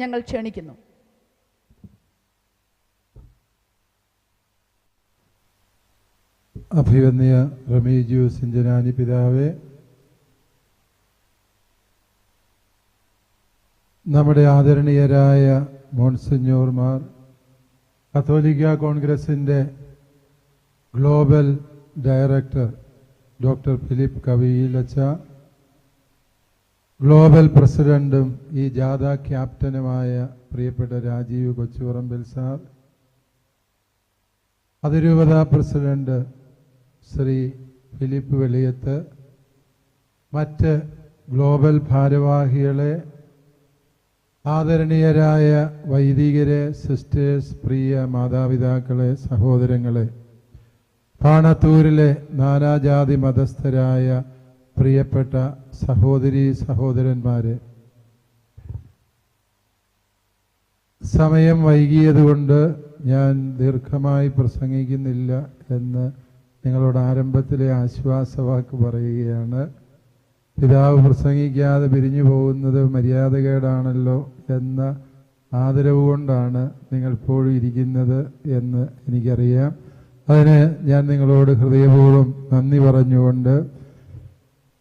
ഞങ്ങൾ ക്ഷണിക്കുന്നു. അഭിവന്യ റമീജു സിഞ്ചനാനി പിതാവേ നമ്മുടെ ആദരണീയരായ മോൺസിഞ്ഞോർമാർ കത്തോലിക്ക കോൺഗ്രസിന്റെ ഗ്ലോബൽ ഡയറക്ടർ ഡോക്ടർ ഫിലിപ്പ് കവിയിലച്ച ഗ്ലോബൽ പ്രസിഡന്റും ഈ ജാഥ ക്യാപ്റ്റനുമായ പ്രിയപ്പെട്ട രാജീവ് കൊച്ചുപറമ്പിൽ സാർ അതിരൂപത പ്രസിഡന്റ് ശ്രീ ഫിലിപ്പ് വെളിയത്ത് മറ്റ് ഗ്ലോബൽ ഭാരവാഹികളെ ആദരണീയരായ വൈദികരെ സിസ്റ്റേഴ്സ് പ്രിയ മാതാപിതാക്കളെ സഹോദരങ്ങളെ പാണത്തൂരിലെ നാനാജാതി മതസ്ഥരായ പ്രിയപ്പെട്ട സഹോദരി സഹോദരന്മാരെ സമയം വൈകിയതുകൊണ്ട് ഞാൻ ദീർഘമായി പ്രസംഗിക്കുന്നില്ല എന്ന് നിങ്ങളോട് ആരംഭത്തിലെ ആശ്വാസവാക്ക് പറയുകയാണ്. പിതാവ് പ്രസംഗിക്കാതെ പിരിഞ്ഞു പോകുന്നത് മര്യാദകേടാണല്ലോ എന്ന ആദരവ് കൊണ്ടാണ് നിങ്ങൾ ഇപ്പോഴും ഇരിക്കുന്നത് എന്ന് എനിക്കറിയാം. അതിന് ഞാൻ നിങ്ങളോട് ഹൃദയപൂർവം നന്ദി പറഞ്ഞുകൊണ്ട്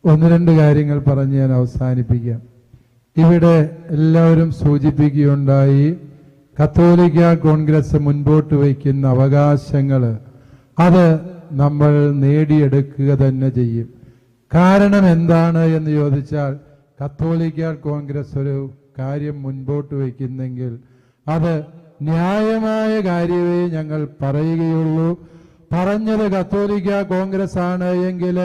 ഒന്ന് രണ്ട് കാര്യങ്ങൾ പറഞ്ഞ് ഞാൻ അവസാനിപ്പിക്കാം. ഇവിടെ എല്ലാവരും സൂചിപ്പിക്കുകയുണ്ടായി കത്തോലിക്ക കോൺഗ്രസ് മുൻപോട്ട് വയ്ക്കുന്ന അവകാശങ്ങൾ അത് നമ്മൾ നേടിയെടുക്കുക തന്നെ ചെയ്യും. കാരണം എന്താണ് എന്ന് ചോദിച്ചാൽ കത്തോലിക്ക കോൺഗ്രസ് ഒരു കാര്യം മുൻപോട്ട് വയ്ക്കുന്നെങ്കിൽ അത് ന്യായമായ കാര്യമേ ഞങ്ങൾ പറയുകയുള്ളൂ. പറഞ്ഞത് കത്തോലിക്ക കോൺഗ്രസ് ആണ് എങ്കിൽ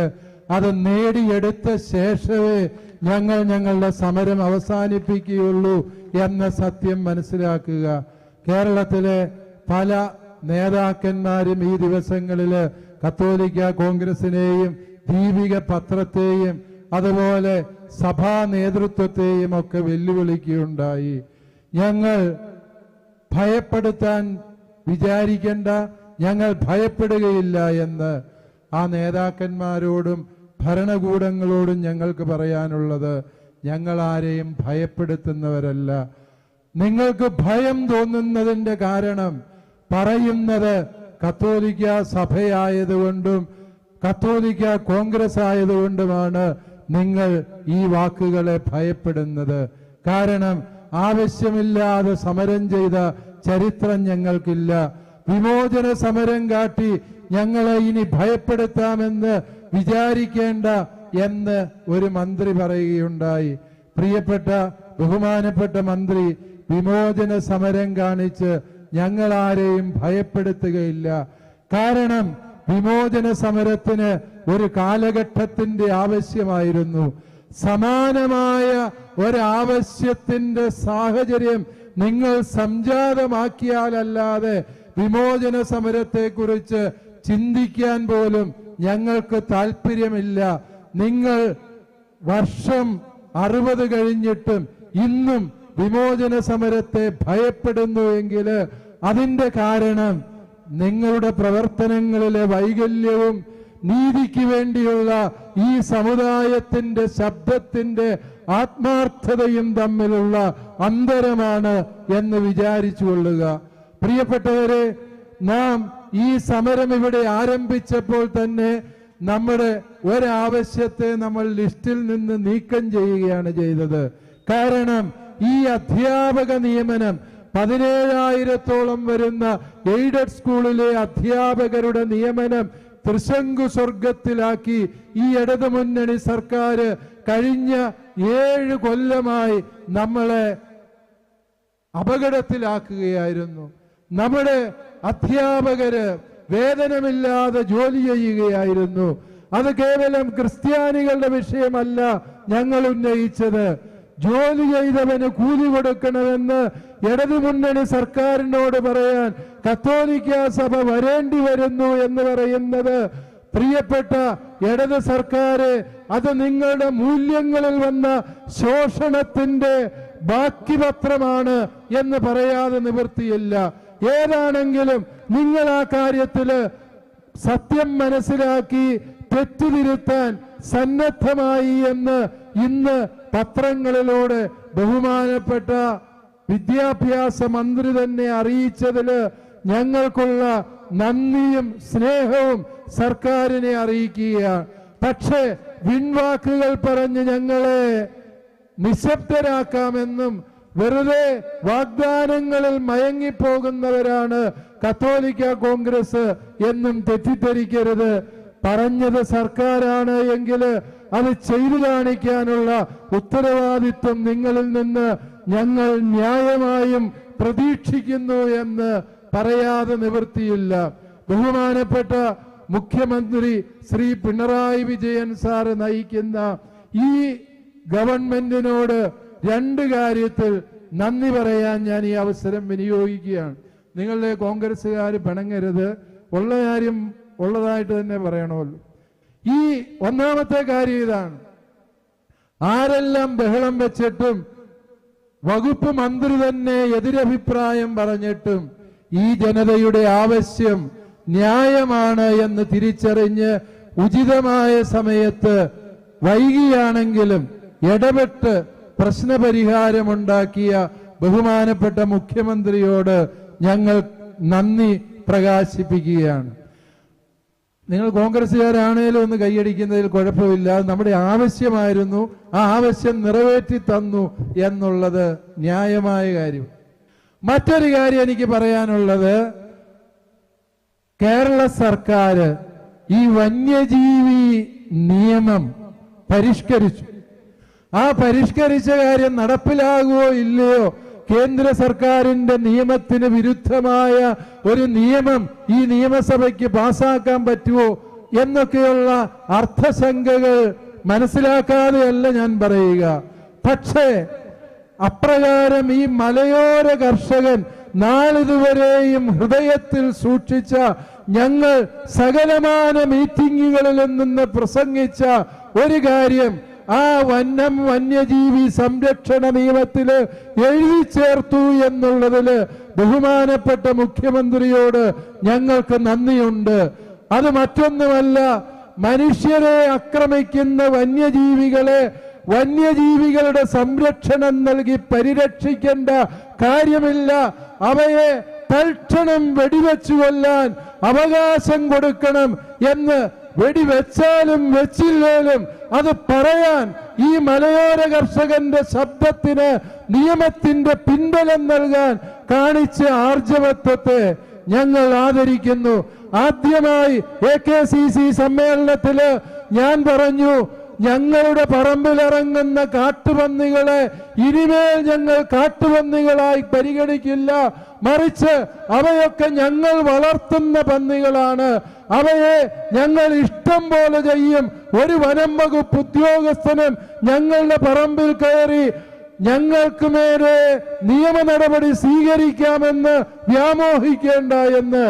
അത് നേടിയെടുത്ത ശേഷമേ ഞങ്ങൾ ഞങ്ങളുടെ സമരം അവസാനിപ്പിക്കുകയുള്ളൂ എന്ന സത്യം മനസ്സിലാക്കുക. കേരളത്തിലെ പല നേതാക്കന്മാരും ഈ ദിവസങ്ങളിൽ കത്തോലിക്ക കോൺഗ്രസിനെയും ദീപിക പത്രത്തെയും അതുപോലെ സഭാ നേതൃത്വത്തെയും ഒക്കെ വെല്ലുവിളിക്കുകയുണ്ടായി. ഞങ്ങൾ ഭയപ്പെടുത്താൻ വിചാരിക്കേണ്ട ഞങ്ങൾ ഭയപ്പെടുകയില്ല എന്ന് ആ നേതാക്കന്മാരോടും ഭരണകൂടങ്ങളോടും ഞങ്ങൾക്ക് പറയാനുള്ളത് ഞങ്ങൾ ആരെയും ഭയപ്പെടുത്തുന്നവരല്ല. നിങ്ങൾക്ക് ഭയം തോന്നുന്നതിന്റെ കാരണം പറയുന്നത് കത്തോലിക്ക സഭയായതുകൊണ്ടും കത്തോലിക്ക കോൺഗ്രസ് ആയതുകൊണ്ടുമാണ് നിങ്ങൾ ഈ വാക്കുകളെ ഭയപ്പെടുന്നത്. കാരണം ആവശ്യമില്ലാതെ സമരം ചെയ്ത ചരിത്രം ഞങ്ങൾക്കില്ല. വിമോചന സമരം കാട്ടി ഞങ്ങളെ ഇനി ഭയപ്പെടുത്താമെന്ന് വിചാരിക്കേണ്ട എന്ന് ഒരു മന്ത്രി പറയുകയുണ്ടായി. പ്രിയപ്പെട്ട ബഹുമാനപ്പെട്ട മന്ത്രി വിമോചന സമരം കാണിച്ച് ഞങ്ങൾ ആരെയും ഭയപ്പെടുത്തുകയില്ല. കാരണം വിമോചന സമരത്തിന് ഒരു കാലഘട്ടത്തിന്റെ ആവശ്യമായിരുന്നു. സമാനമായ ഒരാവശ്യത്തിന്റെ സാഹചര്യം നിങ്ങൾ സംജാതമാക്കിയാലല്ലാതെ വിമോചന സമരത്തെക്കുറിച്ച് ചിന്തിക്കാൻ പോലും ഞങ്ങൾക്ക് താല്പര്യമില്ല. നിങ്ങൾ വർഷം അറുപത് കഴിഞ്ഞിട്ടും ഇന്നും വിമോചന സമരത്തെ ഭയപ്പെടുന്നു എങ്കിൽ അതിന്റെ കാരണം നിങ്ങളുടെ പ്രവർത്തനങ്ങളിലെ വൈകല്യവും നീതിക്ക് വേണ്ടിയുള്ള ഈ സമുദായത്തിന്റെ ശബ്ദത്തിന്റെ ആത്മാർത്ഥതയും തമ്മിലുള്ള അന്തരമാണ് എന്ന് വിചാരിച്ചു കൊള്ളുക. പ്രിയപ്പെട്ടവരെ നാം ഈ സമരം ഇവിടെ ആരംഭിച്ചപ്പോൾ തന്നെ നമ്മുടെ ഒരാവശ്യത്തെ നമ്മൾ ലിസ്റ്റിൽ നിന്ന് നീക്കം ചെയ്യുകയാണ് ചെയ്തത്. കാരണം ഈ അധ്യാപക നിയമനം പതിനേഴായിരത്തോളം വരുന്ന എയ്ഡഡ് സ്കൂളിലെ അധ്യാപകരുടെ നിയമനം ത്രിശങ്കു സ്വർഗത്തിലാക്കി ഈ ഇടതുമുന്നണി സർക്കാർ കഴിഞ്ഞ ഏഴ് കൊല്ലമായി നമ്മളെ അപകടത്തിലാക്കുകയായിരുന്നു. നമ്മുടെ അധ്യാപകര് വേതനമില്ലാതെ ജോലി ചെയ്യുകയായിരുന്നു. അത് കേവലം ക്രിസ്ത്യാനികളുടെ വിഷയമല്ല ഞങ്ങൾ ഉന്നയിച്ചത്. ജോലി ചെയ്തവന് കൂലി കൊടുക്കണമെന്ന് ഇടതുമുന്നണി സർക്കാരിനോട് പറയാൻ കത്തോലിക്ക സഭ വരേണ്ടി വരുന്നു എന്ന് പറയുന്നത് പ്രിയപ്പെട്ട ഇടത് സർക്കാര് അത് നിങ്ങളുടെ മൂല്യങ്ങളിൽ വന്ന ശോഷണത്തിന്റെ ബാക്കി പത്രമാണ് എന്ന് പറയാതെ നിവൃത്തിയില്ല. ഏതാണെങ്കിലും നിങ്ങൾ ആ കാര്യത്തിൽ സത്യം മനസ്സിലാക്കി തെറ്റുതിരുത്താൻ സന്നദ്ധമായി എന്ന് ഇന്ന് പത്രങ്ങളിലൂടെ ബഹുമാനപ്പെട്ട വിദ്യാഭ്യാസ മന്ത്രി തന്നെ അറിയിച്ചതിൽ ഞങ്ങൾക്കുള്ള നന്ദിയും സ്നേഹവും സർക്കാരിനെ അറിയിക്കുകയാണ് പക്ഷേ വിൺവാക്കുകൾ പറഞ്ഞ് ഞങ്ങളെ നിശബ്ദരാക്കാമെന്നും വെറുതെ വാഗ്ദാനങ്ങളിൽ മയങ്ങിപ്പോകുന്നവരാണ് കത്തോലിക്ക കോൺഗ്രസ് എന്നും തെറ്റിദ്ധരിക്കരുത്. പറഞ്ഞത് സർക്കാരാണ് എങ്കിൽ അത് ചെയ്തു കാണിക്കാനുള്ള ഉത്തരവാദിത്വം നിങ്ങളിൽ നിന്ന് ഞങ്ങൾ ന്യായമായും പ്രതീക്ഷിക്കുന്നു എന്ന് പറയാതെ നിവൃത്തിയില്ല. ബഹുമാനപ്പെട്ട മുഖ്യമന്ത്രി ശ്രീ പിണറായി വിജയൻ സാറ് നയിക്കുന്ന ഈ ഗവൺമെന്റിനോട് രണ്ട് കാര്യത്തിൽ നന്ദി പറയാൻ ഞാൻ ഈ അവസരം വിനിയോഗിക്കുകയാണ്. നിങ്ങളുടെ കോൺഗ്രസ്സുകാർ പിണങ്ങരുത്. ഉള്ള കാര്യം ഉള്ളതായിട്ട് തന്നെ പറയണമല്ലോ. ഈ ഒന്നാമത്തെ കാര്യം ഇതാണ്. ആരെല്ലാം ബഹളം വെച്ചിട്ടും വകുപ്പ് മന്ത്രി തന്നെ എതിരഭിപ്രായം പറഞ്ഞിട്ടും ഈ ജനതയുടെ ആവശ്യം ന്യായമാണ് എന്ന് തിരിച്ചറിഞ്ഞ് ഉചിതമായ സമയത്ത് വൈകിയാണെങ്കിലും ഇടപെട്ട് പ്രശ്നപരിഹാരമുണ്ടാക്കിയ ബഹുമാനപ്പെട്ട മുഖ്യമന്ത്രിയോട് ഞങ്ങൾ നന്ദി പ്രകാശിപ്പിക്കുകയാണ്. നിങ്ങൾ കോൺഗ്രസ്സുകാരാണേലും ഒന്ന് കൈയടിക്കുന്നതിൽ കുഴപ്പമില്ല. നമ്മുടെ ആവശ്യമായിരുന്നു. ആ ആവശ്യം നിറവേറ്റി തന്നു എന്നുള്ളത് ന്യായമായ കാര്യം. മറ്റൊരു കാര്യം എനിക്ക് പറയാനുള്ളത്. കേരള സർക്കാർ ഈ വന്യജീവി നിയമം പരിഷ്കരിച്ചു. ആ പരിഷ്കരിച്ച കാര്യം നടപ്പിലാകുമോ ഇല്ലയോ? കേന്ദ്ര സർക്കാരിന്റെ നിയമത്തിന് വിരുദ്ധമായ ഒരു നിയമം ഈ നിയമസഭയ്ക്ക് പാസാക്കാൻ പറ്റുമോ എന്നൊക്കെയുള്ള അർത്ഥശങ്കകൾ മനസ്സിലാക്കാതെയല്ല ഞാൻ പറയുക. പക്ഷേ അപ്രകാരം ഈ മലയോര കർഷകൻ നാളിതുവരെയും ഹൃദയത്തിൽ സൂക്ഷിച്ച ഞങ്ങൾ സകലമാന മീറ്റിങ്ങുകളിൽ നിന്ന് പ്രസംഗിച്ച ഒരു കാര്യം ആ വന്നം വന്യജീവി സംരക്ഷണ നിയമത്തിൽ എഴുതി ചേർത്തു എന്നുള്ളതിൽ ബഹുമാനപ്പെട്ട മുഖ്യമന്ത്രിയോട് ഞങ്ങൾക്ക് നന്ദിയുണ്ട്. അത് മറ്റൊന്നുമല്ല മനുഷ്യരെ ആക്രമിക്കുന്ന വന്യജീവികളെ വന്യജീവികളുടെ സംരക്ഷണം നൽകി പരിരക്ഷിക്കേണ്ട കാര്യമില്ല. അവയെ തൽക്ഷണം വെടിവെച്ചു കൊല്ലാൻ അവകാശം കൊടുക്കണം എന്ന് വെടിവെച്ചാലും വെച്ചില്ലേലും അത് പറയാൻ ഈ മലയോര കർഷകന്റെ ശബ്ദത്തിന് നിയമത്തിന്റെ പിൻബലം നൽകാൻ കാണിച്ച ആർജവത്വത്തെ ഞങ്ങൾ ആദരിക്കുന്നു. ആദ്യമായി എ കെ സി സി സമ്മേളനത്തിൽ ഞാൻ പറഞ്ഞു ഞങ്ങളുടെ പറമ്പിലിറങ്ങുന്ന കാട്ടുപന്നികളെ ഇനിമേൽ ഞങ്ങൾ കാട്ടുപന്നികളായി പരിഗണിക്കില്ല. മറിച്ച് അവയൊക്കെ ഞങ്ങൾ വളർത്തുന്ന പന്നികളാണ്. അവയെ ഞങ്ങൾ ഇഷ്ടം പോലെ ചെയ്യും. ഒരു വനം വകുപ്പ് ഉദ്യോഗസ്ഥനും ഞങ്ങളുടെ പറമ്പിൽ കയറി ഞങ്ങൾക്ക് നേരെ നിയമ നടപടി സ്വീകരിക്കാമെന്ന് വ്യാമോഹിക്കേണ്ട എന്ന്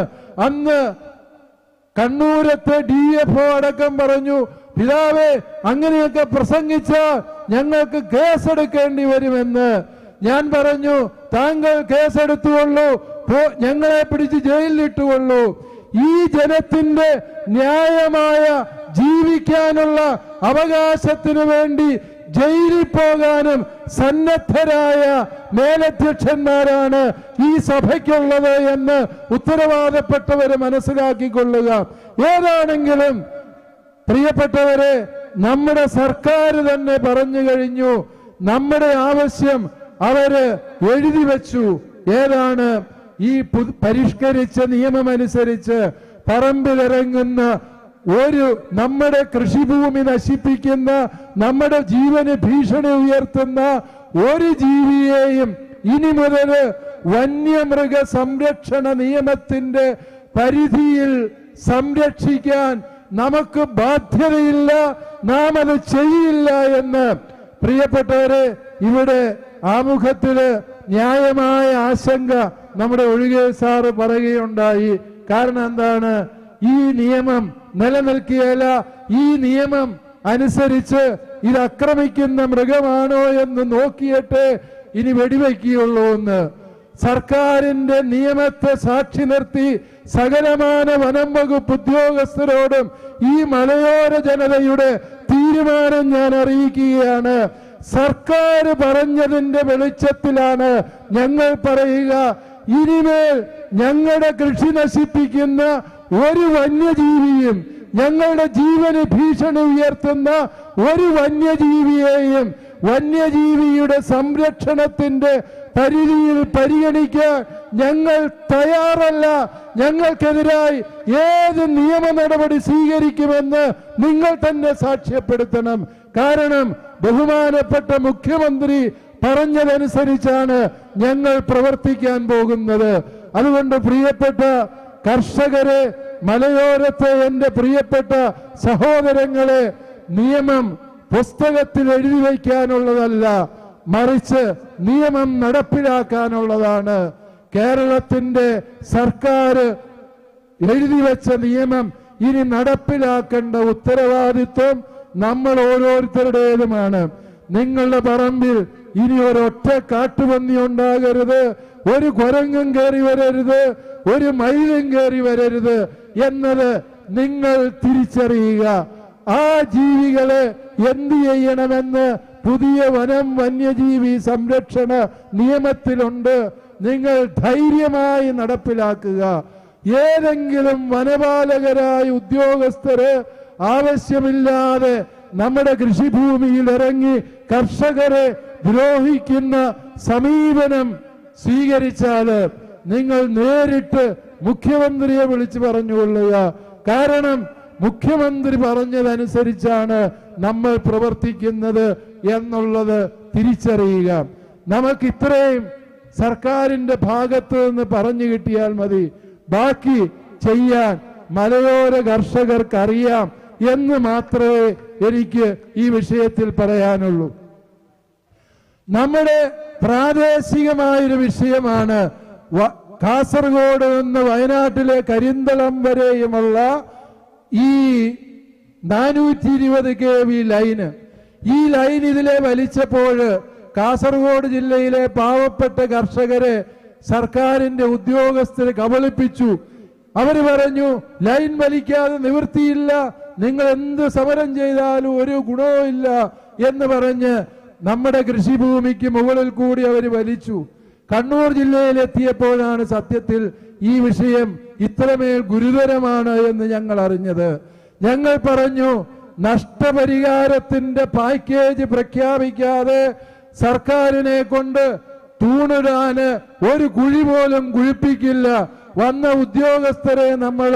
അന്ന് കണ്ണൂരത്തെ ഡി എഫ് അടക്കം പറഞ്ഞു പിതാവേ അങ്ങനെയൊക്കെ പ്രസംഗിച്ച ഞങ്ങൾക്ക് കേസെടുക്കേണ്ടി വരുമെന്ന്. ഞാൻ പറഞ്ഞു താങ്കൾ കേസെടുത്തുകൊള്ളൂ. ഞങ്ങളെ പിടിച്ച് ജയിലിലിട്ടുകൊള്ളൂ. ഈ ജനത്തിന്റെ ന്യായമായ ജീവിക്കാനുള്ള അവകാശത്തിനു വേണ്ടി ജയിലിൽ പോകാനും സന്നദ്ധരായ മേലധ്യക്ഷന്മാരാണ് ഈ സഭയ്ക്കുള്ളത് എന്ന് ഉത്തരവാദപ്പെട്ടവര് മനസ്സിലാക്കിക്കൊള്ളുക. ഏതാണെങ്കിലും പ്രിയപ്പെട്ടവരെ നമ്മുടെ സർക്കാർ തന്നെ പറഞ്ഞു കഴിഞ്ഞു നമ്മുടെ ആവശ്യം അവർ എഴുതി വെച്ചു. ഏതാണ്? ഈ പരിഷ്കരിച്ച നിയമമനുസരിച്ച് പറമ്പിലിറങ്ങുന്ന ഒരു നമ്മുടെ കൃഷിഭൂമി നശിപ്പിക്കുന്ന നമ്മുടെ ജീവന് ഭീഷണി ഉയർത്തുന്ന ഒരു ജീവിയെയും ഇനി മുതൽ വന്യമൃഗ സംരക്ഷണ നിയമത്തിന്റെ പരിധിയിൽ സംരക്ഷിക്കാൻ നമുക്ക് ബാധ്യതയില്ല നാം അത് ചെയ്യില്ല എന്ന്. പ്രിയപ്പെട്ടവരെ ഇവിടെ ആമുഖത്തിൽ ന്യായമായ ആശങ്ക നമ്മുടെ ഒഴികെ സാറ് പറയുകയുണ്ടായി. കാരണം എന്താണ്? ഈ നിയമം നിലനിൽക്കിയല്ല ഈ നിയമം അനുസരിച്ച് ഇത് ആക്രമിക്കുന്ന മൃഗമാണോ എന്ന് നോക്കിയിട്ട് ഇനി വെടിവെക്കുകയുള്ളൂ എന്ന്. സർക്കാരിന്റെ നിയമത്തെ സാക്ഷി നിർത്തി സകലമാന വനം വകുപ്പ് ഉദ്യോഗസ്ഥരോടും ഈ മലയോര ജനതയുടെ തീരുമാനം ഞാൻ അറിയിക്കുകയാണ്. സർക്കാർ പറഞ്ഞതിന്റെ വെളിച്ചത്തിലാണ് ഞങ്ങൾ പറയുക. ഇനിമേൽ ഞങ്ങളുടെ കൃഷി നശിപ്പിക്കുന്ന ഒരു വന്യജീവിയും ഞങ്ങളുടെ ജീവന് ഭീഷണി ഉയർത്തുന്ന ഒരു വന്യജീവിയെയും വന്യജീവിയുടെ സംരക്ഷണത്തിന്റെ പരിധിയിൽ പരിഗണിക്കാൻ ഞങ്ങൾ തയ്യാറല്ല. ഞങ്ങൾക്കെതിരായി ഏത് നിയമ നടപടി സ്വീകരിക്കുമെന്ന് നിങ്ങൾ തന്നെ സാക്ഷ്യപ്പെടുത്തണം. കാരണം ബഹുമാനപ്പെട്ട മുഖ്യമന്ത്രി പറഞ്ഞതനുസരിച്ചാണ് ഞങ്ങൾ പ്രവർത്തിക്കാൻ പോകുന്നത്. അതുകൊണ്ട് പ്രിയപ്പെട്ട കർഷകരെ മലയോരത്തെ എന്റെ പ്രിയപ്പെട്ട സഹോദരങ്ങളെ നിയമം പുസ്തകത്തിൽ എഴുതി വയ്ക്കാനുള്ളതല്ല മറിച്ച് നിയമം നടപ്പിലാക്കാനുള്ളതാണ്. കേരളത്തിന്റെ സർക്കാർ എഴുതി വെച്ച നിയമം ഇനി നടപ്പിലാക്കേണ്ട ഉത്തരവാദിത്വം നമ്മൾ ഓരോരുത്തരുടേതുമാണ്. നിങ്ങളുടെ പറമ്പിൽ ഇനി ഒരൊറ്റ കാട്ടുപന്നി ഉണ്ടാകരുത്. ഒരു കുരങ്ങും കയറി വരരുത്. ഒരു മയിലും കയറി വരരുത് എന്നത് നിങ്ങൾ തിരിച്ചറിയുക. ആ ജീവികളെ എന്ത് ചെയ്യണമെന്ന് പുതിയ വനം വന്യജീവി സംരക്ഷണ നിയമത്തിലുണ്ട്. നിങ്ങൾ ധൈര്യമായി നടപ്പിലാക്കുക. ഏതെങ്കിലും വനപാലകരായ ഉദ്യോഗസ്ഥര് ആവശ്യമില്ലാതെ നമ്മുടെ കൃഷിഭൂമിയിൽ ഇറങ്ങി കർഷകരെ ദ്രോഹിക്കുന്ന സമീപനം സ്വീകരിച്ചാൽ നിങ്ങൾ നേരിട്ട് മുഖ്യമന്ത്രിയെ വിളിച്ചു പറഞ്ഞുകൊള്ളുക. കാരണം മുഖ്യമന്ത്രി പറഞ്ഞതനുസരിച്ചാണ് നമ്മൾ പ്രവർത്തിക്കുന്നത് എന്നുള്ളത് തിരിച്ചറിയുക. നമുക്ക് ഇത്രയും സർക്കാരിന്റെ ഭാഗത്ത് നിന്ന് പറഞ്ഞു കിട്ടിയാൽ മതി. ബാക്കി ചെയ്യാൻ മലയോര കർഷകർക്ക് അറിയാം എന്ന് മാത്രമേ എനിക്ക് ഈ വിഷയത്തിൽ പറയാനുള്ളൂ. നമ്മുടെ പ്രാദേശികമായൊരു വിഷയമാണ് കാസർഗോഡ് നിന്ന് വയനാട്ടിലെ കരിന്തളം വരെയുമുള്ള ഈ നാനൂറ്റി ഇരുപത് കെ വി ലൈന്. ഈ ലൈൻ ഇതിലെ വലിച്ചപ്പോൾ കാസർഗോഡ് ജില്ലയിലെ പാവപ്പെട്ട കർഷകരെ സർക്കാരിന്റെ ഉദ്യോഗസ്ഥരെ കബളിപ്പിച്ചു. അവർ പറഞ്ഞു ലൈൻ വലിക്കാതെ നിവൃത്തിയില്ല നിങ്ങൾ എന്ത് സമരം ചെയ്താലും ഒരു ഗുണവും ഇല്ല എന്ന് പറഞ്ഞ് നമ്മുടെ കൃഷിഭൂമിക്ക് മുകളിൽ കൂടി അവർ വലിച്ചു. കണ്ണൂർ ജില്ലയിൽ എത്തിയപ്പോഴാണ് സത്യത്തിൽ ഈ വിഷയം ഇത്രമേൽ ഗുരുതരമാണ് എന്ന് ഞങ്ങൾ അറിഞ്ഞത്. ഞങ്ങൾ പറഞ്ഞു നഷ്ടപരിഹാരത്തിന്റെ പാക്കേജ് പ്രഖ്യാപിക്കാതെ സർക്കാരിനെ കൊണ്ട് തൂണിടാന് ഒരു കുഴി പോലും കുഴിപ്പിക്കില്ല. വന്ന ഉദ്യോഗസ്ഥരെ നമ്മൾ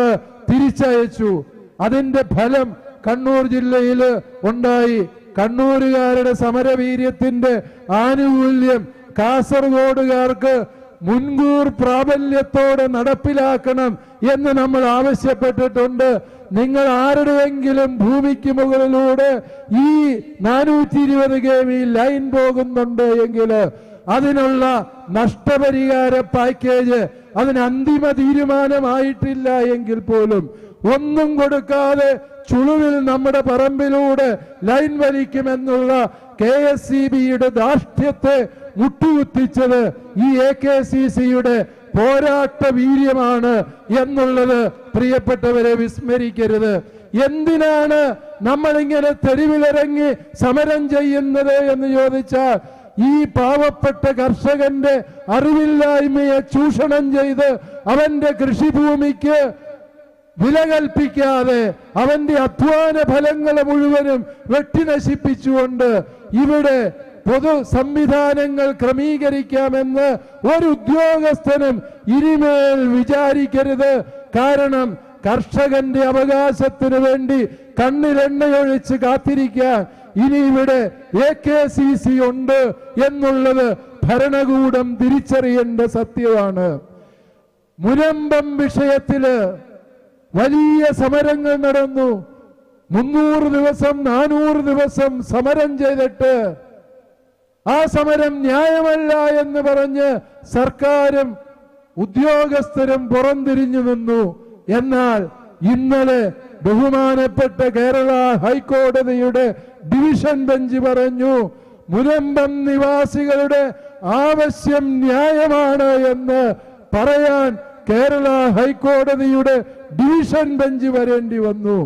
തിരിച്ചയച്ചു. അതിന്റെ ഫലം കണ്ണൂർ ജില്ലയിൽ ഉണ്ടായി. കണ്ണൂരുകാരുടെ സമരവീര്യത്തിന്റെ ആനുകൂല്യം കാസർഗോഡുകാർക്ക് മുൻകൂർ പ്രാബല്യത്തോടെ നടപ്പിലാക്കണം എന്ന് നമ്മൾ ആവശ്യപ്പെട്ടിട്ടുണ്ട്. നിങ്ങൾ ആരുടെയെങ്കിലും ഭൂമിക്ക് മുകളിലൂടെ ഈ നാനൂറ്റി ഇരുപത് കെ വി ലൈൻ പോകുന്നുണ്ട് എങ്കിൽ അതിനുള്ള നഷ്ടപരിഹാര പാക്കേജ് അതിന് അന്തിമ തീരുമാനമായിട്ടില്ല എങ്കിൽ പോലും ഒന്നും കൊടുക്കാതെ ചുളുവിൽ നമ്മുടെ പറമ്പിലൂടെ ലൈൻ വലിക്കുമെന്നുള്ള കെ എസ് സി ബിയുടെ ധാർഷ്ട്യത്തെ മുട്ടുകുത്തിച്ചത് ഈ എ കെ സി സിയുടെ പോരാട്ട വീര്യമാണ് എന്നുള്ളത് പ്രിയപ്പെട്ടവരെ വിസ്മരിക്കരുത്. എന്തിനാണ് നമ്മളിങ്ങനെ തെരുവിലിറങ്ങി സമരം ചെയ്യുന്നത് എന്ന് ചോദിച്ചാൽ ഈ പാവപ്പെട്ട കർഷകന്റെ അറിവില്ലായ്മയെ ചൂഷണം ചെയ്ത് അവന്റെ കൃഷിഭൂമിക്ക് വില കൽപ്പിക്കാതെ അവന്റെ അധ്വാന ഫലങ്ങളെ മുഴുവനും വെട്ടിനശിപ്പിച്ചുകൊണ്ട് ഇവിടെ പൊതു സംവിധാനങ്ങൾ ക്രമീകരിക്കാമെന്ന് ഒരു ഉദ്യോഗസ്ഥനും ഇനിമേൽ വിചാരിക്കരുത്. കാരണം കർഷകന്റെ അവകാശത്തിന് വേണ്ടി കണ്ണിലെണ്ണയൊഴിച്ച് കാത്തിരിക്കാൻ ഇനി ഇവിടെ എ കെ സി സി ഉണ്ട് എന്നുള്ളത് ഭരണകൂടം തിരിച്ചറിയേണ്ട സത്യമാണ്. മുരമ്പം വിഷയത്തിൽ വലിയ സമരങ്ങൾ നടന്നു. മുന്നൂറ് ദിവസം നാനൂറ് ദിവസം സമരം ചെയ്തിട്ട് ആ സമരം ന്യായമല്ല എന്ന് പറഞ്ഞ് സർക്കാരും ഉദ്യോഗസ്ഥരും പുറംതിരിഞ്ഞു നിന്നു. എന്നാൽ ഇന്നലെ ബഹുമാനപ്പെട്ട കേരള ഹൈക്കോടതിയുടെ ഡിവിഷൻ ബെഞ്ച് പറഞ്ഞു മുനമ്പം നിവാസികളുടെ ആവശ്യം ന്യായമാണ് എന്ന് പറയാൻ കേരള ഹൈക്കോടതിയുടെ ഡിവിഷൻ ബെഞ്ച് വരേണ്ടി വന്നു.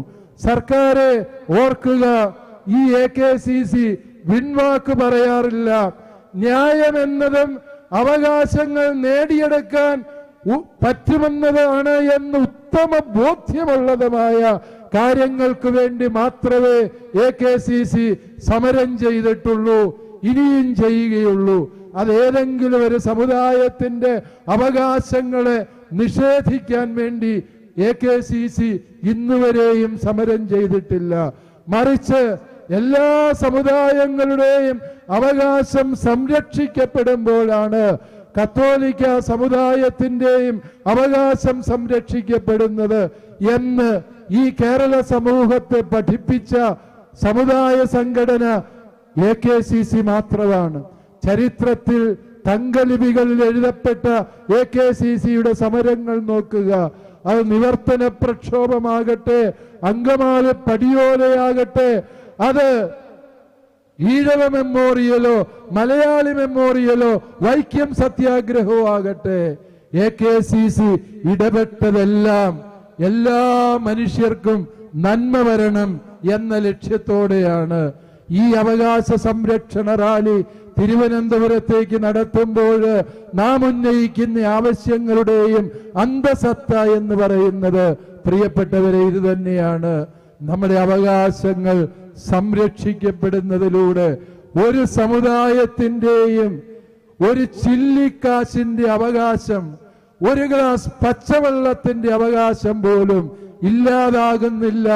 സർക്കാരെ ഓർക്കുക ഈ എ കെ സി സി വിൺവാക്ക് പറയാറില്ല. ന്യായം എന്നതും അവകാശങ്ങൾ നേടിയെടുക്കാൻ പറ്റുമെന്നതാണ് എന്ന് ഉത്തമ ബോധ്യമുള്ളതുമായ കാര്യങ്ങൾക്ക് വേണ്ടി മാത്രമേ എ കെ സി സി സമരം ചെയ്തിട്ടുള്ളൂ ഇനിയും ചെയ്യുകയുള്ളൂ. അതേതെങ്കിലും ഒരു സമുദായത്തിന്റെ അവകാശങ്ങളെ നിഷേധിക്കാൻ വേണ്ടി എ കെ സി സി ഇന്നുവരെയും സമരം ചെയ്തിട്ടില്ല. മറിച്ച് എല്ലാ സമുദായങ്ങളുടെയും അവകാശം സംരക്ഷിക്കപ്പെടുമ്പോഴാണ് കത്തോലിക്ക സമുദായത്തിന്റെയും അവകാശം സംരക്ഷിക്കപ്പെടുന്നത് എന്ന് ഈ കേരള സമൂഹത്തെ പഠിപ്പിച്ച സമുദായ സംഘടന എ കെ സി സി മാത്രമാണ്. ചരിത്രത്തിൽ തങ്കലിപികളിൽ എഴുതപ്പെട്ട എ കെ സി സിയുടെ സമരങ്ങൾ നോക്കുക. അത് നിവർത്തന പ്രക്ഷോഭമാകട്ടെ അങ്കമാല പടിയോലയാകട്ടെ അത് ഈഴവ മെമ്മോറിയലോ മലയാളി മെമ്മോറിയലോ വൈക്കം സത്യാഗ്രഹവും ആകട്ടെ എ കെ സി സി ഇടപെട്ടതെല്ലാം എല്ലാ മനുഷ്യർക്കും നന്മ വരണം എന്ന ലക്ഷ്യത്തോടെയാണ്. ഈ അവകാശ സംരക്ഷണ റാലി തിരുവനന്തപുരത്തേക്ക് നടത്തുമ്പോൾ നാം ഉന്നയിക്കുന്ന ആവശ്യങ്ങളുടെയും അന്തസത്ത എന്ന് പറയുന്നത് പ്രിയപ്പെട്ടവരെ ഇത് തന്നെയാണ്. നമ്മുടെ അവകാശങ്ങൾ സംരക്ഷിക്കപ്പെടുന്നതിലൂടെ ഒരു സമുദായത്തിന്റെയും ഒരു ചില്ലിക്കാശിന്റെ അവകാശം ഒരു ഗ്ലാസ് പച്ചവെള്ളത്തിന്റെ അവകാശം പോലും ഇല്ലാതാകുന്നില്ല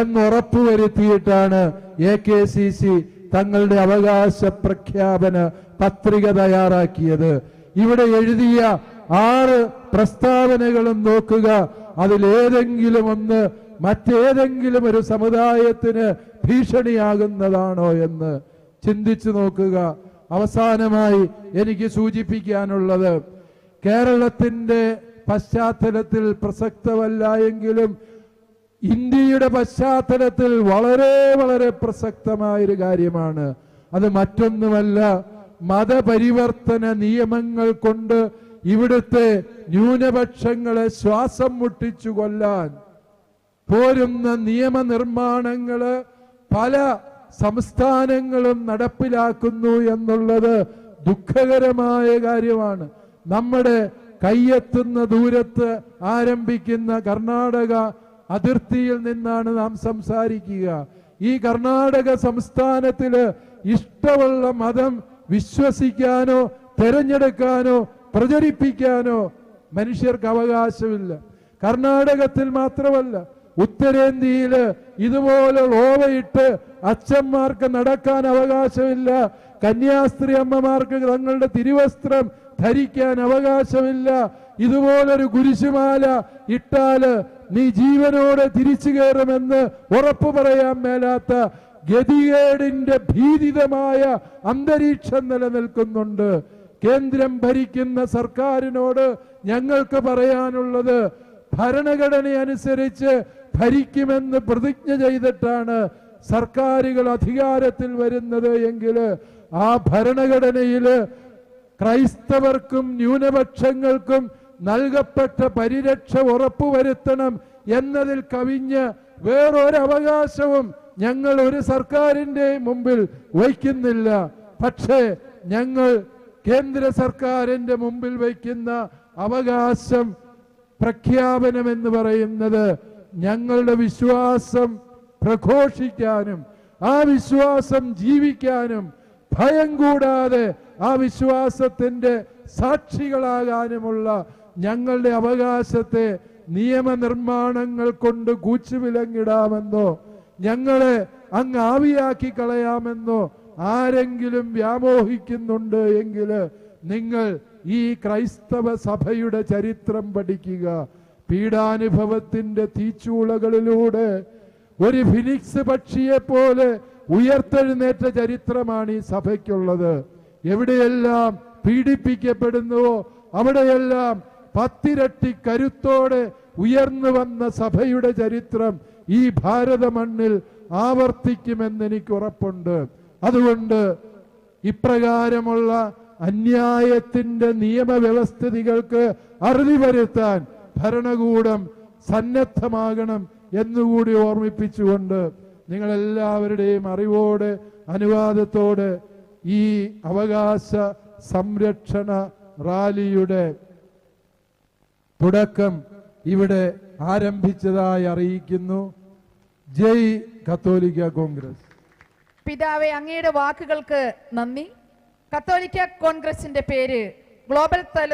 എന്ന് ഉറപ്പുവരുത്തിയിട്ടാണ് എ കെ സി സി തങ്ങളുടെ അവകാശ പ്രഖ്യാപന പത്രിക തയ്യാറാക്കിയത്. ഇവിടെ എഴുതിയ ആറ് പ്രസ്താവനകളും നോക്കുക. അതിലേതെങ്കിലും ഒന്ന് മറ്റേതെങ്കിലും ഒരു സമുദായത്തിന് ഭീഷണിയാകുന്നതാണോ എന്ന് ചിന്തിച്ചു നോക്കുക. അവസാനമായി എനിക്ക് സൂചിപ്പിക്കാനുള്ളത് കേരളത്തിന്റെ പശ്ചാത്തലത്തിൽ പ്രസക്തമല്ല എങ്കിലും ഇന്ത്യയുടെ പശ്ചാത്തലത്തിൽ വളരെ വളരെ പ്രസക്തമായൊരു കാര്യമാണ്. അത് മറ്റൊന്നുമല്ല മതപരിവർത്തന നിയമങ്ങൾ കൊണ്ട് ഇവിടുത്തെ ന്യൂനപക്ഷങ്ങളെ ശ്വാസം മുട്ടിച്ചു കൊല്ലാൻ പോരുന്ന നിയമനിർമ്മാണങ്ങൾ പല സംസ്ഥാനങ്ങളും നടപ്പിലാക്കുന്നു എന്നുള്ളത് ദുഃഖകരമായ കാര്യമാണ്. നമ്മുടെ കയ്യെത്തുന്ന ദൂരത്ത് ആരംഭിക്കുന്ന കർണാടക അതിർത്തിയിൽ നിന്നാണ് നാം സംസാരിക്കുക. ഈ കർണാടക സംസ്ഥാനത്തിൽ ഇഷ്ടമുള്ള മതം വിശ്വസിക്കാനോ തെരഞ്ഞെടുക്കാനോ പ്രചരിപ്പിക്കാനോ മനുഷ്യർക്ക് അവകാശമില്ല. കർണാടകത്തിൽ മാത്രമല്ല ഉത്തരേന്ത്യയിൽ ഇതുപോലെ ഓവയിട്ട് അച്ഛന്മാർക്ക് നടക്കാൻ അവകാശമില്ല. കന്യാസ്ത്രീ അമ്മമാർക്ക് തങ്ങളുടെ തിരുവസ്ത്രം ധരിക്കാൻ അവകാശമില്ല. ഇതുപോലൊരു കുരിശുമാല ഇട്ടാൽ നീ ജീവനോടെ തിരിച്ചു കയറുമെന്ന് ഉറപ്പു പറയാൻ മേലാത്ത ഗതികേടിന്റെ ഭീതിതമായ അന്തരീക്ഷം നിലനിൽക്കുന്നുണ്ട്. കേന്ദ്രം ഭരിക്കുന്ന സർക്കാരിനോട് ഞങ്ങൾക്ക് പറയാനുള്ളത് ഭരണഘടന അനുസരിച്ച് ഭരിക്കുമെന്ന് പ്രതിജ്ഞ ചെയ്തിട്ടാണ് സർക്കാരുകൾ അധികാരത്തിൽ വരുന്നത് എങ്കിൽ ആ ഭരണഘടനയിൽ ക്രൈസ്തവർക്കും ന്യൂനപക്ഷങ്ങൾക്കും നൽകപ്പെട്ട പരിരക്ഷ ഉറപ്പുവരുത്തണം എന്നതിൽ കവിഞ്ഞ് വേറൊരവകാശവും ഞങ്ങൾ ഒരു സർക്കാരിന്റെ മുമ്പിൽ വയ്ക്കുന്നില്ല. പക്ഷേ ഞങ്ങൾ കേന്ദ്ര സർക്കാരിന്റെ മുമ്പിൽ വയ്ക്കുന്ന അവകാശം പ്രഖ്യാപനം എന്ന് പറയുന്നത് ഞങ്ങളുടെ വിശ്വാസം പ്രഘോഷിക്കാനും ആ വിശ്വാസം ജീവിക്കാനും ഭയം കൂടാതെ ആ വിശ്വാസത്തിന്റെ സാക്ഷികളാകാനുമുള്ള ഞങ്ങളുടെ അവകാശത്തെ നിയമനിർമ്മാണങ്ങൾ കൊണ്ട് കൂച്ചുവിലങ്ങിടാമെന്നോ ഞങ്ങളെ അങ്ങ് ആവിയാക്കി കളയാമെന്നോ ആരെങ്കിലും വ്യാമോഹിക്കുന്നുണ്ട് എങ്കിൽ നിങ്ങൾ ഈ ക്രൈസ്തവ സഭയുടെ ചരിത്രം പഠിക്കുക. പീഡാനുഭവത്തിന്റെ തീച്ചൂളകളിലൂടെ ഒരു ഫിനിക്സ് പക്ഷിയെ പോലെ ഉയർത്തെഴുന്നേറ്റ ചരിത്രമാണ് ഈ സഭയ്ക്കുള്ളത്. എവിടെയെല്ലാം പീഡിപ്പിക്കപ്പെടുന്നുവോ അവിടെയെല്ലാം പത്തിരട്ടി കരുത്തോടെ ഉയർന്നു വന്ന സഭയുടെ ചരിത്രം ഈ ഭാരത മണ്ണിൽ ആവർത്തിക്കുമെന്ന് എനിക്ക് ഉറപ്പുണ്ട്. അതുകൊണ്ട് ഇപ്രകാരമുള്ള അന്യായത്തിന്റെ നിയമവ്യവസ്ഥിതികൾക്ക് അറുതി വരുത്താൻ ഭരണകൂടം സന്നദ്ധമാകണം എന്നുകൂടി ഓർമ്മിപ്പിച്ചുകൊണ്ട് നിങ്ങളെല്ലാവരുടെയും അറിവോട് അനുവാദത്തോട് ഈ അവകാശ സംരക്ഷണ റാലിയുടെ തുടക്കം ഇവിടെ ആരംഭിച്ചതായി അറിയിക്കുന്നു. ജയ് കത്തോലിക്ക കോൺഗ്രസ്. പിതാവെ അങ്ങയുടെ വാക്കുകൾക്ക് നന്ദി. കത്തോലിക്ക കോൺഗ്രസിന്റെ പേര് ഗ്ലോബൽ തല